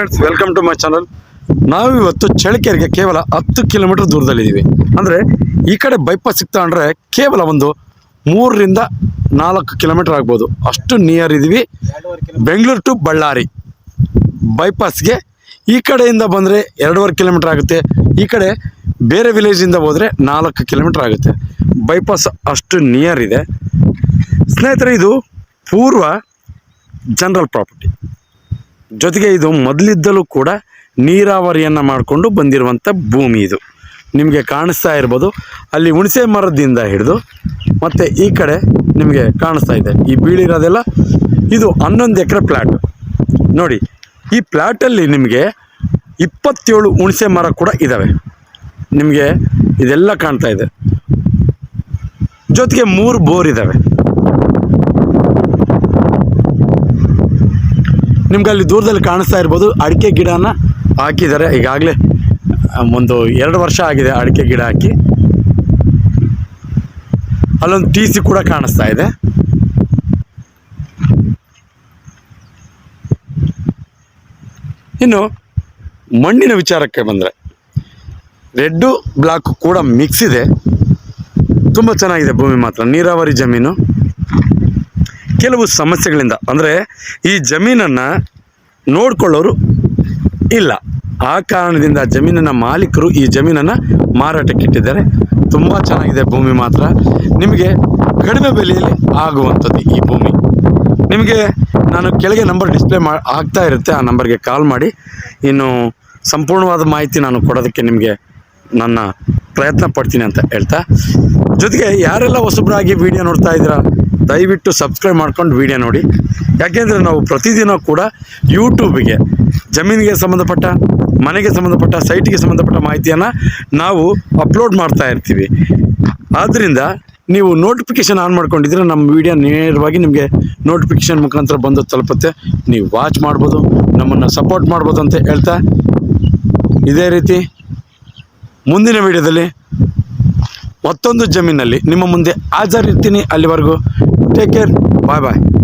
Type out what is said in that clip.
Friends welcome to my channel ನಾವಿವತ್ತು ಚಳ್ಳಕೆರೆಗೆ ಕೇವಲ ಹತ್ತು ಕಿಲೋಮೀಟರ್ ದೂರದಲ್ಲಿದ್ದೀವಿ. ಅಂದರೆ ಈ ಕಡೆ ಬೈಪಾಸ್ ಸಿಗ್ತಾ ಅಂದರೆ ಕೇವಲ ಒಂದು ಮೂರರಿಂದ ನಾಲ್ಕು ಕಿಲೋಮೀಟರ್ ಆಗ್ಬೋದು. ಅಷ್ಟು ನಿಯರ್ ಇದ್ದೀವಿ ಬೆಂಗಳೂರು ಟು ಬಳ್ಳಾರಿ. ಬೈಪಾಸ್ಗೆ ಈ ಕಡೆಯಿಂದ ಬಂದರೆ ಎರಡೂವರೆ ಕಿಲೋಮೀಟರ್ ಆಗುತ್ತೆ. ಈ ಕಡೆ ಬೇರೆ ವಿಲೇಜಿಂದ ಹೋದರೆ ನಾಲ್ಕು ಕಿಲೋಮೀಟರ್ ಆಗುತ್ತೆ. ಬೈಪಾಸ್ ಅಷ್ಟು ನಿಯರ್ ಇದೆ. ಸ್ನೇಹಿತರೆ, ಇದು ಪೂರ್ವ ಜನರಲ್ ಪ್ರಾಪರ್ಟಿ ಜೊತೆಗೆ ಇದು ಮೊದಲಿದ್ದಲೂ ಕೂಡ ನೀರಾವರಿಯನ್ನು ಮಾಡಿಕೊಂಡು ಬಂದಿರುವಂಥ ಭೂಮಿ ಇದು. ನಿಮಗೆ ಕಾಣಿಸ್ತಾ ಇರ್ಬೋದು. ಅಲ್ಲಿ ಹುಣಸೆ ಮರದಿಂದ ಹಿಡಿದು ಮತ್ತು ಈ ಕಡೆ ನಿಮಗೆ ಕಾಣಿಸ್ತಾ ಇದೆ. ಈ ಬೀಳಿರೋದೆಲ್ಲ ಇದು ಹನ್ನೊಂದು ಎಕರೆ ಪ್ಲ್ಯಾಟ್ ನೋಡಿ, ಈ ಪ್ಲ್ಯಾಟಲ್ಲಿ ನಿಮಗೆ ಇಪ್ಪತ್ತೇಳು ಹುಣಸೆ ಮರ ಕೂಡ ಇದ್ದಾವೆ ನಿಮಗೆ ಇದೆಲ್ಲ ಕಾಣ್ತಾ ಇದೆ. ಜೊತೆಗೆ ಮೂರು ಬೋರ್ ಇದ್ದಾವೆ ನಿಮ್ಗೆ ಅಲ್ಲಿ ದೂರದಲ್ಲಿ ಕಾಣಿಸ್ತಾ ಇರ್ಬೋದು. ಅಡಿಕೆ ಗಿಡನ ಹಾಕಿದ್ದಾರೆ. ಈಗಾಗಲೇ ಒಂದು ಎರಡು ವರ್ಷ ಆಗಿದೆ ಅಡಿಕೆ ಗಿಡ ಹಾಕಿ. ಅಲ್ಲೊಂದು ಟಿ ಸಿ ಕೂಡ ಕಾಣಿಸ್ತಾ ಇದೆ. ಇನ್ನು, ಮಣ್ಣಿನ ವಿಚಾರಕ್ಕೆ ಬಂದರೆ, ರೆಡ್ಡು ಬ್ಲಾಕ್ ಕೂಡ ಮಿಕ್ಸ್ ಇದೆ. ತುಂಬ ಚೆನ್ನಾಗಿದೆ ಭೂಮಿ ಮಾತ್ರ. ನೀರಾವರಿ ಜಮೀನು. ಕೆಲವು ಸಮಸ್ಯೆಗಳಿಂದ. ಅಂದರೆ ಈ ಜಮೀನನ್ನು ನೋಡಿಕೊಳ್ಳೋರು ಇಲ್ಲ. ಆ ಕಾರಣದಿಂದ ಜಮೀನಿನ ಮಾಲೀಕರು ಈ ಜಮೀನನ್ನು ಮಾರಾಟಕ್ಕೆ ಇಟ್ಟಿದ್ದಾರೆ. ತುಂಬ ಚೆನ್ನಾಗಿದೆ ಭೂಮಿ ಮಾತ್ರ. ನಿಮಗೆ ಕಡಿಮೆ ಬೆಲೆಯಲ್ಲಿ ಆಗುವಂಥದ್ದು ಈ ಭೂಮಿ. ನಿಮಗೆ ನಾನು ಕೆಳಗೆ ನಂಬರ್ ಡಿಸ್ಪ್ಲೇ ಮಾ ಆಗ್ತಾ ಇರುತ್ತೆ. ಆ ನಂಬರ್ಗೆ ಕಾಲ್ ಮಾಡಿ. ಇನ್ನು ಸಂಪೂರ್ಣವಾದ ಮಾಹಿತಿ ನಾನು ಕೊಡೋದಕ್ಕೆ ನಿಮಗೆ ನನ್ನ ಪ್ರಯತ್ನ ಪಡ್ತೀನಿ ಅಂತ ಹೇಳ್ತಾ. ಜೊತೆಗೆ ಯಾರೆಲ್ಲ ಹೊಸಬ್ರಾಗಿ ವಿಡಿಯೋ ನೋಡ್ತಾ ಇದ್ದೀರಾ? ದಯವಿಟ್ಟು ಸಬ್ಸ್ಕ್ರೈಬ್ ಮಾಡ್ಕೊಂಡು ವಿಡಿಯೋ ನೋಡಿ. ಯಾಕೆಂದರೆ ನಾವು ಪ್ರತಿದಿನ ಕೂಡ ಯೂಟ್ಯೂಬಿಗೆ ಜಮೀನಿಗೆ ಸಂಬಂಧಪಟ್ಟ, ಮನೆಗೆ ಸಂಬಂಧಪಟ್ಟ ಸೈಟಿಗೆ ಸಂಬಂಧಪಟ್ಟ ಮಾಹಿತಿಯನ್ನು ನಾವು ಅಪ್ಲೋಡ್ ಮಾಡ್ತಾ ಇರ್ತೀವಿ. ಆದ್ದರಿಂದ ನೀವು ನೋಟಿಫಿಕೇಷನ್ ಆನ್ ಮಾಡ್ಕೊಂಡಿದ್ರೆ ನಮ್ಮ ವಿಡಿಯೋ ನೇರವಾಗಿ ನಿಮಗೆ ನೋಟಿಫಿಕೇಷನ್ ಮುಖಾಂತರ ಬಂದು ತಲುಪುತ್ತೆ. ನೀವು ವಾಚ್ ಮಾಡ್ಬೋದು, ನಮ್ಮನ್ನು ಸಪೋರ್ಟ್ ಮಾಡ್ಬೋದು ಅಂತ ಹೇಳ್ತಾ ಇದೇ ರೀತಿ ಮುಂದಿನ ವಿಡಿಯೋದಲ್ಲಿ ಮತ್ತೊಂದು ಜಮೀನಲ್ಲಿ ನಿಮ್ಮ ಮುಂದೆ ಹಾಜರಿರ್ತೀನಿ ಅಲ್ಲಿವರೆಗೂ. Take care. Bye bye.